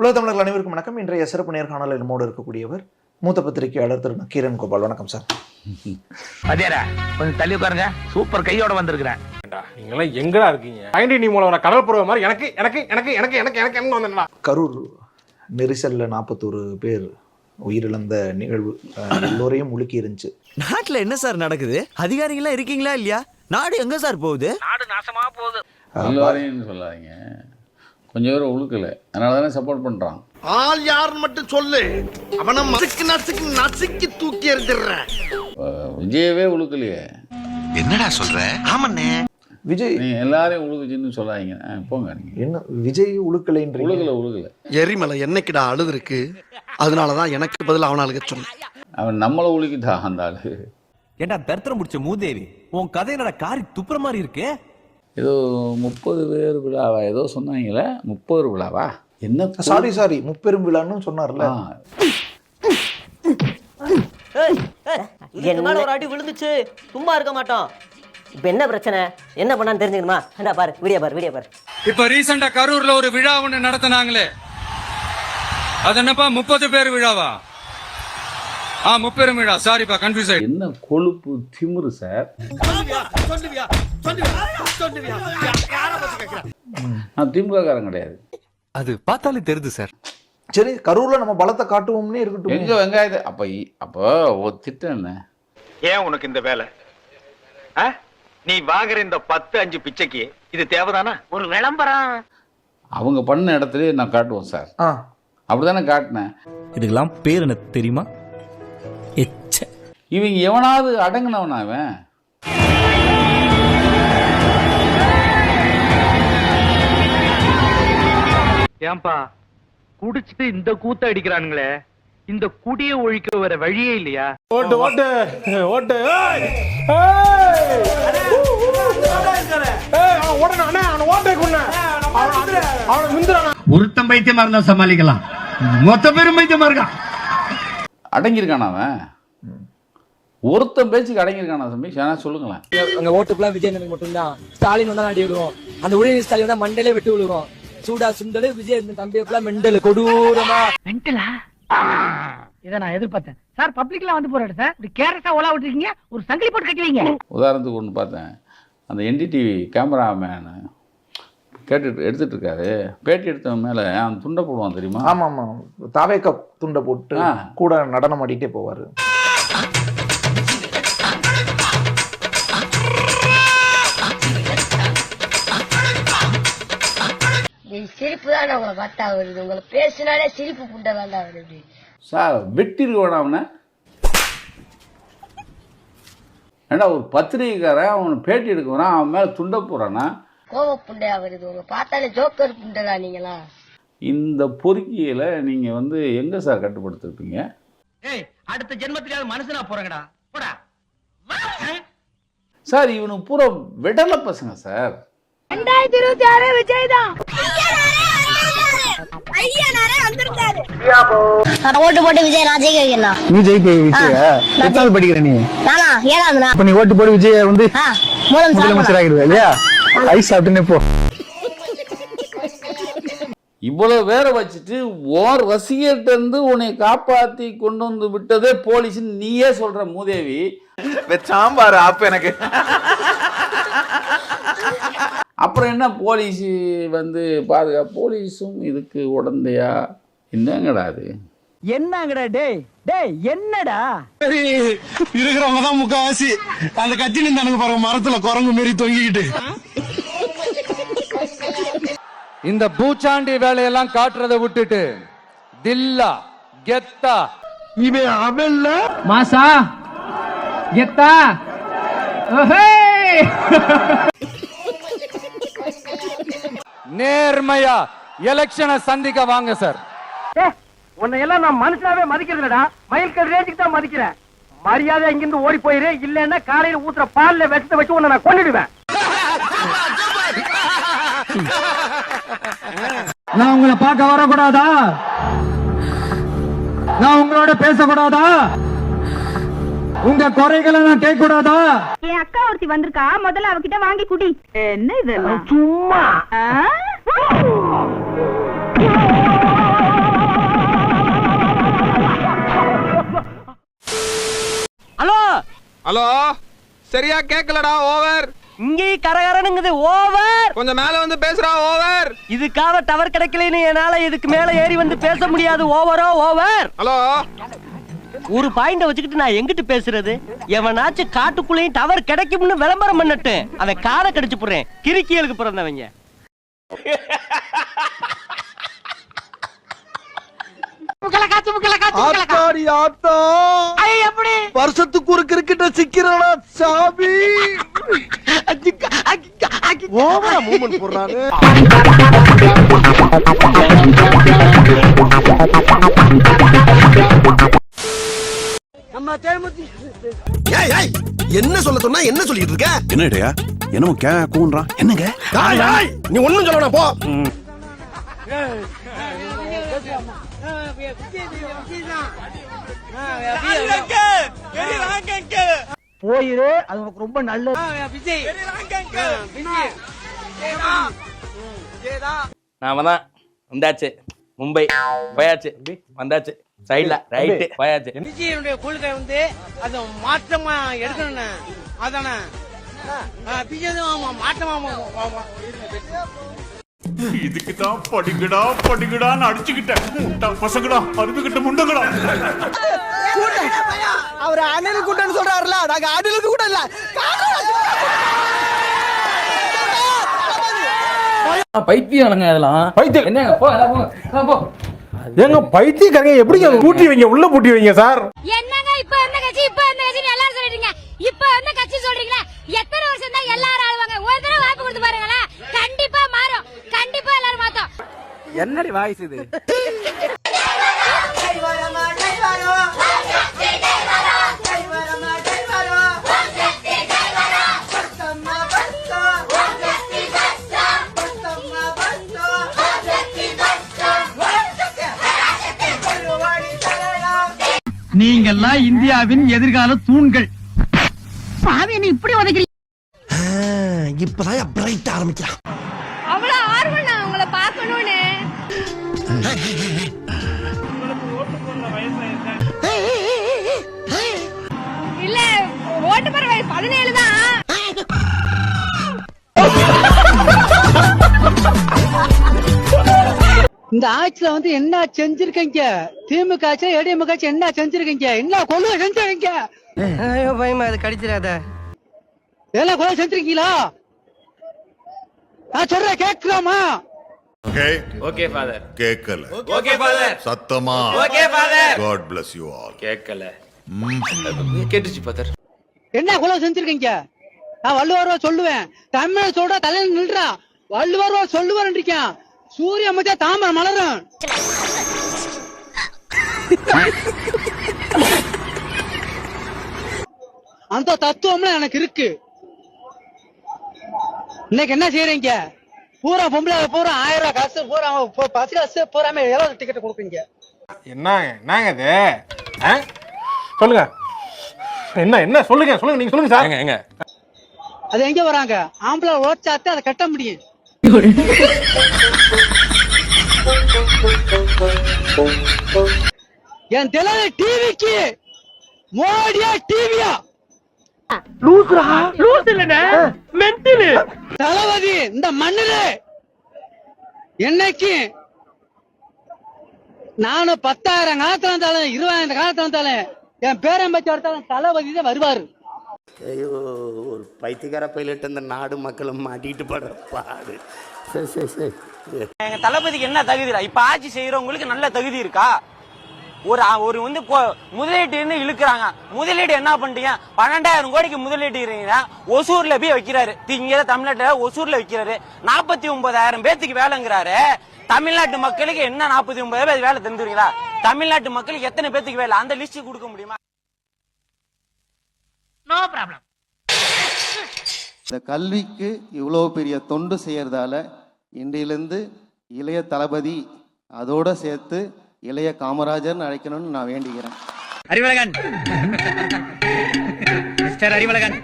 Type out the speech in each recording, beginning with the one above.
உலக தமிழர்கள் அனைவருக்கும் வணக்கம். இன்றைய சிறப்பு நேர்காணலில் நம்மோடு இருக்கக்கூடியவர் மூத்த பத்திரிகையாளர் திரு நக்கீரன் கோபால். வணக்கம் சார். அதேடா கொஞ்சம் தள்ளி உட்காருங்க. சூப்பர் கையோட வந்திருக்கிறேன். நீங்களாம் எங்கடா இருக்கீங்க? ஐண்டி நீ மூலம் கடல் புறவை மாதிரி எனக்கு எனக்கு எனக்கு எனக்கு எனக்கு எனக்கு என்ன வந்தா கரூர் நெரிசல்ல நாற்பத்தோரு பேர் உயிரிழந்த நிகழ்வு எல்லோரையும் உலுக்கி இருந்துச்சு நாட்டுல என்ன சார் நடக்குது? அதிகாரிகளா இருக்கீங்களா இல்லையா? நாடு எங்க சார் போகுது? நாடு நாசமா போகுது. எல்லாரையும் சொல்லாதீங்க. கொஞ்சம் பேர் உழுக்கல அதனால தானே சப்போர்ட் பண்றான். ஆள் யாருன்னு மட்டும் சொல்லு. அவனை நசுக்கு நசுக்கு நசுக்கி தூக்கி எறிஞ்சிடுறேன். விஜயவே உழுக்கலையே என்னடா சொல்ற? ஆமாண்ணே. விஜய் நீங்க எல்லாரையும் உழுகுச்சுன்னு சொல்லாதீங்க. ஆ, போங்க நீங்க. என்ன விஜய் உழுக்கலைன்றீங்க உழுகல உழுகல எரிமலை என்னைக்குடா அழுது இருக்கு அதனாலதான் எனக்கு பதில் அவனை அழுக சொன்னேன். அவன் நம்மளை உழுக்கிட்டான் அந்த ஆளு. ஏண்டா தரித்திரம் முடிச்ச மூதேவி உன் கதை என்னடா காரி துப்புற மாதிரி இருக்கு? ஏதோ முப்பது பேர் விழாவா? ஏதோ சொன்னாங்களே முப்பது விழாவா? என்ன சாரி சாரி முப்பெரும் விழான்னு சொன்னார்ல. மேல ஒரு அடி விழுந்துச்சு சும்மா இருக்க மாட்டோம். இப்ப என்ன பிரச்சனை? என்ன பண்ணான்னு தெரிஞ்சுக்கணுமா? ஏண்டா பாரு வீடியோ பாரு வீடியோ பாரு. இப்ப ரீசெண்டா கரூர்ல ஒரு விழா ஒண்ணு நடத்தினாங்களே. அது என்னப்பா முப்பது பேர் விழாவா? ஆ முப்பெரும் விழா. சாரிப்பா கன்ஃபியூஸ் ஆயிடுச்சு என்ன கொழுப்பு திமிரு சார்? நான் திமுக காரன் கிடையாது. அது பார்த்தாலே தெரியுது சார். சரி கரூர்ல நம்ம பலத்தை காட்டுவோம்னே இருக்கட்டும். எங்க வெங்காயத்தை அப்ப அப்போ ஒரு திட்டம் என்ன? ஏன் உனக்கு இந்த வேலை? ஆ? நீ வாங்குற இந்த பத்து அஞ்சு பிச்சைக்கு இது தேவைதானா? ஒரு விளம்பரம். அவங்க பண்ண இடத்துலயே நான் காட்டுவோம் சார். அப்படிதானே காட்டினேன். இதுக்கெல்லாம் பேர் என்ன தெரியுமா? எச்ச. இவங்க எவனாவது அடங்கினவனா அவன் ஏன்பா குடிச்சிட்டு இந்த கூத்த அடிக்கிறானுங்களே இந்த குடிய ஒழிக்க வர வழியே இல்லையா? ஓட்டு ஓட்டு ஓட்டு ஏய்! ஏய்! ஏய், அவன் ஓடணும், அண்ணே, அவனை ஓட்டை கொன்னு. அவனை- அவனை முந்துறானா? ஒருத்தன் பைத்தியமா இருந்தா சமாளிக்கலாம். மொத்த பேரும் பைத்தியமா இருக்கான் அடங்கியிருக்கானா அவன்? ஒருத்தன் பேச்சுக்கு அடங்கியிருக்கானா தம்பி? சேனா சொல்லுங்களேன். அங்க ஓட்டுக்குலாம் விஜய் மட்டும்தான். ஸ்டாலின் வந்தா அடி விடுவோம் அந்த உதயநிதி ஸ்டாலின் வந்தா மண்டையிலே வெட்டி விழுவோம். சூடா சுண்டலு விஜய் இந்த தம்பியெல்லாம் மெண்டல்? கொடூரமா. மென்டலா இத நான் எதிர்பார்த்தேன். சார் பப்ளிக்லாம் வந்து போறாரு சார் இப்படி கேரஸா ஓலா விட்டுருக்கீங்க. ஒரு சங்கிலி போட்டு கட்டி வைங்க. உதாரணத்துக்கு ஒன்று பார்த்தேன். அந்த என்டிடிவி கேமராமேனு கேட்டுட்டு எடுத்துட்டு இருக்காரு பேட்டி எடுத்தவன் மேலே அவன் துண்டை போடுவான் தெரியுமா? ஆமா ஆமா தாவேக்கா துண்டை போட்டு. கூட நடனம் ஆடிட்டே போவாரு. சிரிப்பு தான் உங்களை பார்த்தா வருது. உங்களை பேசினாலே சிரிப்பு புண்டை தாண்டா வருது. சார் வெட்டிருக்கவன அவனை. ஏண்டா ஒரு பத்திரிகைக்காரன் அவனை பேட்டி எடுக்க வரான் அவன் மேலே துண்டை போடுறானா கோவ புண்டையா வருது. உங்களை பார்த்தாலே ஜோக்கர் புண்டடா நீங்களா? இந்த பொறுக்கியில் நீங்கள் வந்து எங்கே சார் கட்டுப்படுத்திருப்பீங்க? ஏய் அடுத்த ஜென்மத்திலாவது மனுஷனா போறங்கடா. போடா. சார் இவனுக்கு பூரா விடலை பசங்க சார். ரெண்டாயிரத்தி இருபத்தி ஆறு விஜய் தான். ஓட்டு போட்டு விஜய் நான் ஜெயிக்க வைக்கணும் நீ ஜெயிக்க விஜய? எத்தாவது படிக்கிற நீ? நானா? ஏழாவதுனா இப்ப நீ ஓட்டு போட்டு விஜய வந்து முதலமைச்சர் ஆகிடுவ இல்லையா? ஐஸ் சாப்பிட்டுன்னு போ. இவ்வளோ வேற வச்சுட்டு ஓர் ரசிகர்கிட்ட இருந்து உன்னை காப்பாத்தி கொண்டு வந்து விட்டதே போலீஸ்னு நீயே சொல்ற மூதேவி. சாம்பார் ஆப்பு எனக்கு. அப்புறம் என்ன போலீஸ் வந்து பாதுகா போலீஸும் இதுக்கு உடந்தையா? என்னங்கடா அது? என்னங்கடா டேய் டேய் என்னடா? இருக்கிறவங்க தான் முக்காவாசி அந்த கட்சி நின்றானுங்க பாருங்க மரத்துல குரங்கு மாரி தொங்கிக்கிட்டு. இந்த பூச்சாண்டி வேலையெல்லாம் காட்டுறதை விட்டுட்டு தில்லா கெத்தா. இவன் அவன்ல? மாசா கெத்தா. நேர்மையா எலெக்ஷனை சந்திக்க வாங்க சார். உன்னை எல்லாம் நான் மனுஷனாவே மதிக்கிறதுலடா. மயில் கல் ரேஞ்சுக்கு தான் மதிக்கிறேன். மரியாதை இங்கிருந்து ஓடி போயிரு. இல்லன்னா காலையில ஊத்துற பால்ல விஷத்தை வச்சு உன்னை நான் கொன்னுடுவேன். நான் உங்களை பார்க்க வரக்கூடாதா? நான் உங்களோட பேசக்கூடாதா? உங்க குறைகளை நான் கேட்க கூடாதா என் அக்கா ஒருத்தி வந்திருக்கா. முதல்ல அவகிட்ட வாங்கி குடி. என்ன இது? சும்மா. ஹலோ? ஹலோ? சரியா கேக்கலடா ஓவர். இங்கேயும் கரகரனுங்குது ஓவர். கொஞ்சம் மேல வந்து பேசுறா ஓவர். இதுக்காக டவர் கிடைக்கலன்னு என்னால இதுக்கு மேல ஏறி வந்து பேச முடியாது. ஓவரோ ஓவர். ஹலோ? ஒரு பாயிண்ட வச்சுக்கிட்டு நான் எங்கிட்டு பேசுறது? எவனாச்சும் காட்டுக்குள்ளேயும் டவர் கிடைக்கும்னு விளம்பரம் பண்ணட்டு. அவன் காதை கடிச்சு போடுறேன். கிறுக்கியலுக்கு பிறந்தவங்க. வருஷத்துக்கு ஒரு கிரிக்கெட்ட சிக்கிறடா சாமி? ஓவரா மூமெண்ட் போடுறாரு ஏய் ஏய் என்ன சொல்ல சொன்னா என்ன சொல்லிட்டு இருக்க? என்னடையா என்னமோ கே கூன்றான். என்னங்க? நீ ஒண்ணும் சொல்லணும் போ. போயிரு அது உனக்கு ரொம்ப நல்லது. நாம தான் வந்தாச்சு. மும்பை. போயாச்சு. வந்தாச்சு. சைடுல ரைட்டு போயாச்சு. விஜயனுடைய கொள்கை வந்து அது மாற்றமா எடுக்கணும் அதானே இதுக்கு தான் படிங்கடா படிங்கடான்னு அடிச்சுக்கிட்டேன். பசங்கடா அருந்துகிட்ட முண்டங்கடா. அவர் அணில் கூட்டன்னு சொல்றாருல நாங்க அணிலுக்கு கூட இல்ல. பைத்தியம் இதெல்லாம். பைத்தியம். என்னங்க போ போ. ஏங்க பைத்தியக்காரங்க எப்படிங்க பூட்டி வைங்க உள்ள பூட்டி வைங்க சார்? என்னங்க இப்ப இருந்த கட்சி இப்ப இருந்த கட்சி எல்லாரும் சொல்லிட்டீங்க. இப்ப இருந்த கட்சி சொல்றீங்களா? எத்தனை வருஷம் தான் எல்லாரும் ஆளுவாங்க? ஒரு தடவை வாய்ப்பு கொடுத்து பாருங்களேன் கண்டிப்பா மாறும். கண்டிப்பா எல்லாரும் மாத்தோம். என்னடி வாய்ஸ் இது? நீங்கெல்லாம் இந்தியாவின் எதிர்கால தூண்கள். இப்படி உதைக்கிறீங்க இப்பதான் பிரைட் ஆரம்பிக்கிறான். அவ்வளவு ஆர்வம் நான் உங்களை பார்க்கணும்னு. இல்ல ஓட்டு போற வயசு பதினேழு தான். இந்த ஆட்சியில வந்து என்ன செஞ்சிருக்கீங்க? திமுக ஆட்சி ஏடிஎம்க ஆட்சி என்ன செஞ்சிருக்கீங்க? என்ன கொலை செஞ்சிருக்கீங்க? ஐயோ பயமா அது கடிச்சிடாத. எல்லாம் கொலை செஞ்சிருக்கீங்களா? நான் சொல்றேன் கேட்கலாமா? ஓகே ஓகே ஃபாதர் கேக்கல ஓகே ஃபாதர் சத்தமா? Okay father God bless you all கேட்கல. கேட்டுச்சு ஃபாதர் என்ன கொலை செஞ்சிருக்கீங்க? நான் வள்ளுவர்வா சொல்லுவேன். தமிழ் சொல்ற தலையில நில்றா. வள்ளுவர்வா சொல்லுவார் இருக்கேன். சூரிய மச்சா தாமரை மலரும். அந்த தத்துவம்லாம் எனக்கு இருக்கு. இன்னைக்கு என்ன செய்யறீங்க பூரா பொம்பளை பூரா ஆயிரம் ரூபாய் காசு பூரா பஸ் காசு பூராமே எவ்வளவு டிக்கெட் கொடுக்குறீங்க என்னங்க என்னங்க இது? ஆ? சொல்லுங்க. என்ன என்ன சொல்லுங்க சொல்லுங்க நீங்க சொல்லுங்க சார். எங்க அது எங்க வராங்க? ஆம்பளை ஓச்சாத்தே அதை கட்ட முடியும். என் தெலுங்கு டிவிக்கு மோடியா டிவியா? தளபதி இந்த மண்ணுல என்னைக்கு நானும் பத்தாயிரம் காலத்துல இருந்தாலும் இருபதாயிரம் காலத்துல இருந்தாலும் என் பேரன் பத்தி எடுத்தாலும் தளபதி தான் வருவாரு. ஐயோ ஒரு பைத்தியக்கார பைலட் இந்த நாடு மக்களும் மாட்டிட்டு படுற பாடு. சரி சரி சரி. எங்க தளபதிக்கு என்ன தகுதி இப்ப ஆட்சி செய்யறவங்களுக்கு நல்ல தகுதி இருக்கா? ஒரு ஒரு வந்து கொ- முதலீட்டுன்னு இழுக்கிறாங்க. முதலீடு என்ன பண்றீங்க? பன்னெண்டாயிரம் கோடிக்கு முதலீட்டு ஒசூர்ல போய் வைக்கிறாரு. இங்க தமிழ்நாட்டுல ஒசூர்ல வைக்கிறாரு. நாற்பத்தி ஒன்பதாயிரம் பேத்துக்கு வேலைங்கிறாரு. தமிழ்நாட்டு மக்களுக்கு என்ன நாற்பத்தி ஒன்பதாயிரம் வேலை தந்துருவீங்களா? தமிழ்நாட்டு மக்களுக்கு எத்தனை பேத்துக்கு வேலை? அந்த லிஸ்ட் கொடுக்க முடியுமா? நோ ப்ராப்ளம் இந்த கல்விக்கு இவ்வளோ பெரிய தொண்டு செய்யறதால இன்றையிலிருந்து இளைய தளபதி அதோட சேர்த்து இளைய காமராஜர்னு அழைக்கணும்னு நான் வேண்டிக்கிறேன். அறிவழகன். மிஸ்டர் அறிவழகன்.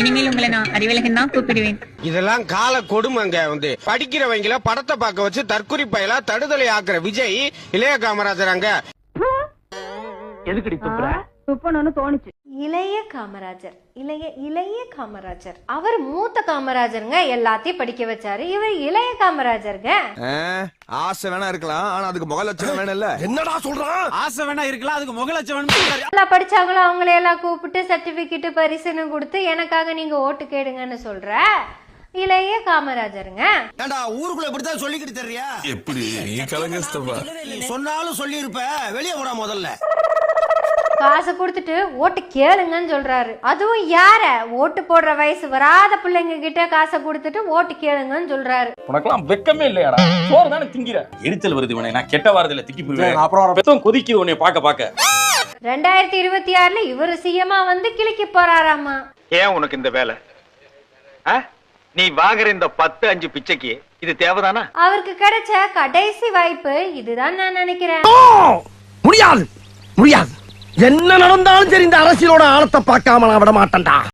இனிமேல் உங்களை நான் அறிவழகன் தான் கூப்பிடுவேன். இதெல்லாம் கால கொடுமைங்க வந்து. படிக்கிறவங்கள படத்தை பார்க்க வச்சு தற்குறி பயலா தடுதலை ஆக்குற விஜய் இளைய காமராஜர் அங்க. எதுக்கடி துப்புற? துப்பணும்னு தோணுச்சு. இளைய காமராஜர் இளைய இளைய காமராஜர். அவர் மூத்த காமராஜருங்க எல்லாத்தையும் படிக்க வச்சாரு. இவர் இளைய காமராஜருங்க. ஆசை வேணா இருக்கலாம். ஆனா அதுக்கு முக லட்சணம் வேணும் இல்ல என்னடா சொல்றான்? ஆசை வேணா இருக்கலாம். அதுக்கு முக லட்சணம் நல்லா படிச்சாங்களோ? அவங்கள எல்லாம் கூப்பிட்டு சர்டிபிகேட் பரிசுன்னு கொடுத்து எனக்காக நீங்க ஓட்டு கேடுங்கன்னு சொல்ற இளைய காமராஜருங்க. ஏண்டா ஊருக்குள்ள இப்படித்தான் சொல்லிக்கிட்டு தெரியா? எப்படி? நீ கலங்கஸ்தபா சொன்னாலும் சொல்லியிருப்ப. வெளியே போடா முதல்ல. காசு கொடுத்துட்டு ஓட்டு கேளுங்கன்னு சொல்றாரு. அதுவும் யார? ஓட்டு போடுற வயசு வராத பிள்ளைங்க கிட்ட காசை கொடுத்துட்டு ஓட்டு கேளுங்கன்னு சொல்றாரு. உனக்கெல்லாம் வெக்கமே இல்லையாடா? சோறு தானே திங்கிற? எரிச்சல் வருது உனே நான் கெட்ட வாரத்துல திக்கி போயிடுவேன். அப்புறம் பெத்தம் கொதிக்குது உன்னை பார்க்க பார்க்க. ரெண்டாயிரத்தி இருபத்தி ஆறுல இவரு சிஎம்மா வந்து கிளிக்க போறாராமா? ஏன் உனக்கு இந்த வேலை? நீ வாங்குற இந்த பத்து அஞ்சு பிச்சைக்கு இது தேவைதானா? அவருக்கு கிடைச்ச கடைசி வாய்ப்பு இதுதான் நான் நினைக்கிறேன். முடியாது. முடியாது. என்ன நடந்தாலும் சரி இந்த அரசியலோட ஆழத்தை பார்க்காம நான் விட மாட்டேன்டா.